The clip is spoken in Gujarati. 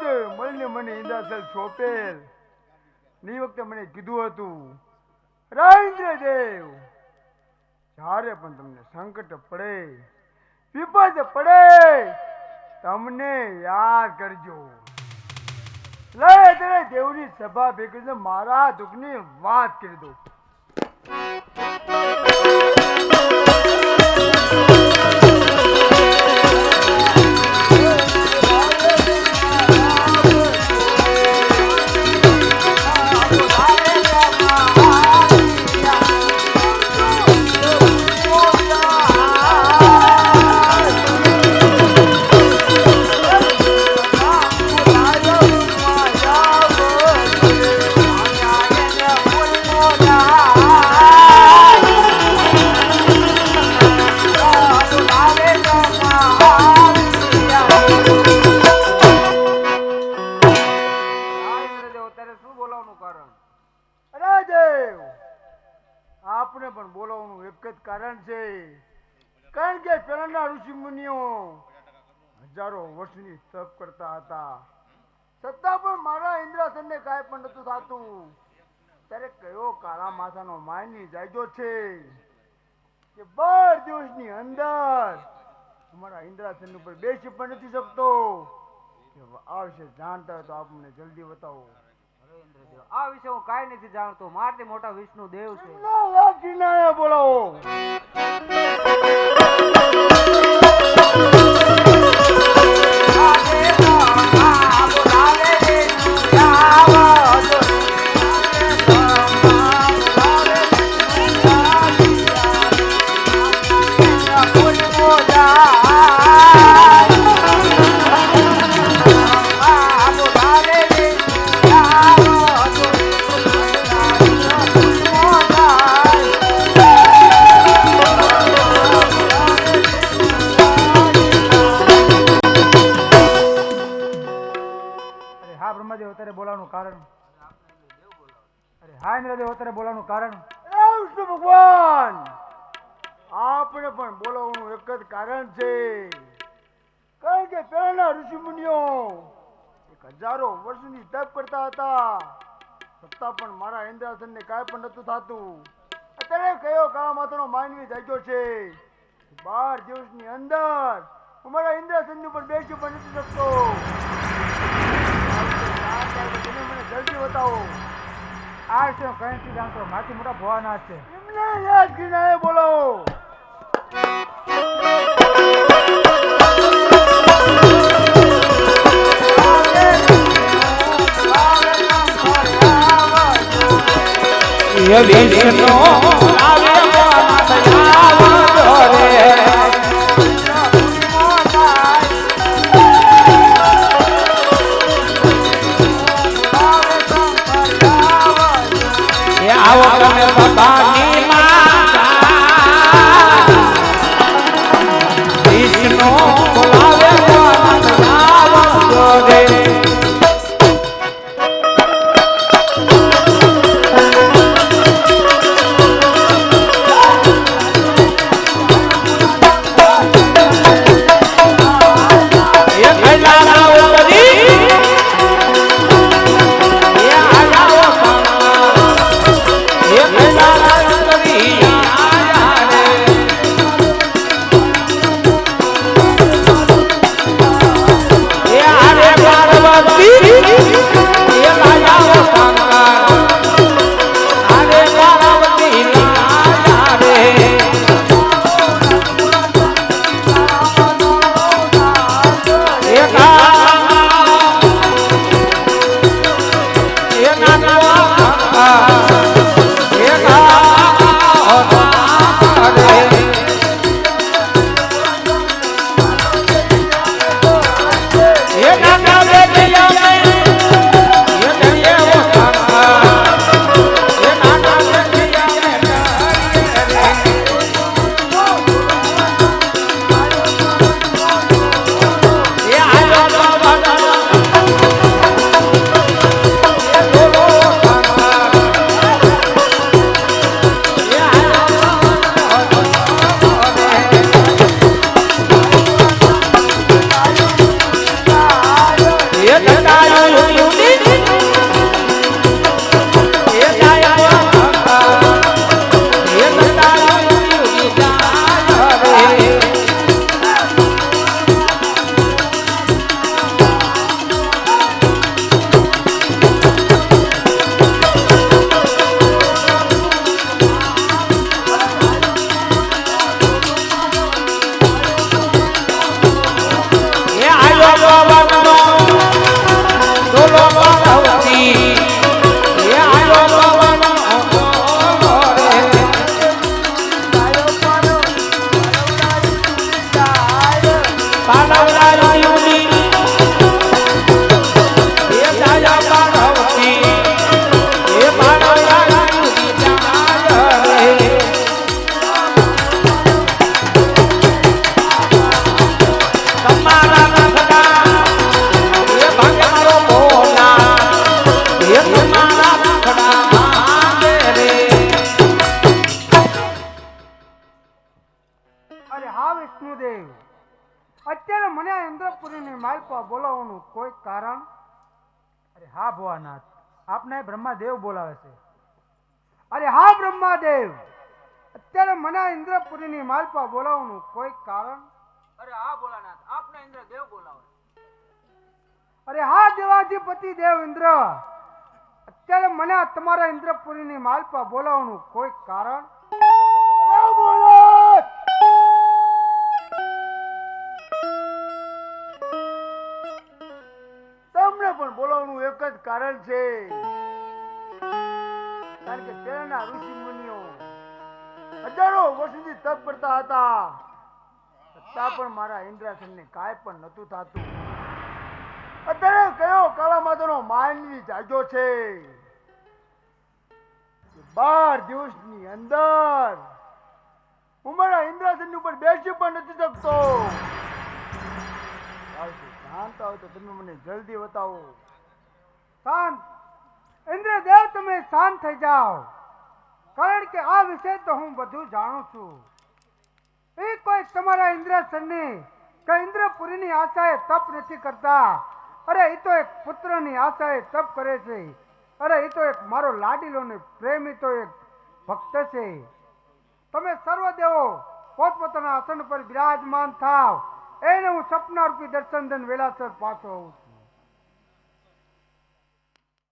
બ્રહ્મદેવ મળીને મને ઇન્દ્રાસલ સોંપેલ. ને વખતે મને કીધું હતું રાઇન્દ્રદેવ જ્યારે પણ તમને સંકટ પડે, વિપદ પડે, તમને યાદ કરજો. લે દેવની સભા ભેગી મારા દુઃખની વાત કરી દો પણ બોલાવવાનું એક જ કારણ છે. કારણ કે પહેલાના ઋષિ મુનિઓ હજારો વર્ષની તપ કરતા હતા. છતાં પણ મારા ઇન્દ્રાસનને કાંઈ પણ નતું થતું. ત્યારે કયો કાળા માથાનો માયની જાયજો છે કે બાર દિવસની અંદર અમારા ઇન્દ્રાસન ઉપર બેસી પણ નથી શકતો. આવશે જાણતા હોય તો આપ જલ્દી બતાવો. આ વિશે હું કાઈ નથી જાણતો. મારથી મોટા વિષ્ણુ દેવ છે. બોલાવો. હા બ્રહ્મદેવ અત્યારે બોલાવાનું કારણ? અરે હા, ઇન્દ્રદેવ, અત્યારે બોલાવાનું કારણ? વિષ્ણુ ભગવાન! આપણે પણ બોલાવવાનું એક જ કારણ છે. કારણ કે પહેલાના ઋષિ મુનિઓ એક હજારો વર્ષની તપ કરતા હતા. છતાં પણ મારા ઇન્દ્રાસનને કાંઈ પણ નતું થતું. અત્યારે કયો કાળા માથાનો માનવી જાગ્યો છે? બાર દિવસની અંદર હું મારા ઇન્દ્રાસન ઉપર બેસી પણ નથી શકતો. બતાવો આ છે કંઈ જાણતો માથી મોટા ભવાના છે. એમને યાદ કરીને બોલાવો વિષ્ણુ એ આવો તમે ઇન્દ્રપુરીની માલપા બોલાવવાનું કોઈ કારણ? અરે હા ભવાનાથ આપને બ્રહ્માદેવ બોલાવે છે. અરે હા બ્રહ્માદેવ! અત્યારે મને ઇન્દ્રપુરીની માલપા બોલાવવાનું કોઈ કારણ? અરે હા ભોળાનાથ આપને ઇન્દ્રદેવ બોલાવે. અરે હા દેવાધિપતિ દેવ ઇન્દ્ર! અત્યારે મને તમારા ઇન્દ્રપુરીની માલપા બોલાવવાનું કોઈ કારણ? એક જ કારણ છે. કારણ કે પહેલાના ઋષિ મુનિઓ હજારો વર્ષોથી તપ કરતા હતા. છતાં પણ મારા ઇન્દ્રાસનને કાંઈ પણ નતું થતું. અત્યારે કયો કાળા માતાનો માનવી જાગ્યો છે? બાર દિવસની અંદર હું મારા ઇન્દ્રાસન ઉપર બેસી પણ નથી શકતો. જાણતા આવો તો તમે મને જલ્દી બતાવો. શાંત. ઇન્દ્રદેવ તમે શાંત થઈ જાઓ. કારણ કે આ વિશે તો હું બધું જાણું છું. એ કોઈ તમારા ઇન્દ્રસનની કે ઇન્દ્રપુરીની આશાએ તપ નથી કરતા. અરે એ તો એક પુત્રની આશાએ તપ કરે છે. અરે એ તો એક મારો લાડીલો ને પ્રેમી તો એક ભક્ત છે. તમે સર્વ દેવો પોતપોતાના આસન પર બિરાજમાન થાવ. એને હું સપના રૂપી દર્શન દન વેલાસર પાછો આવું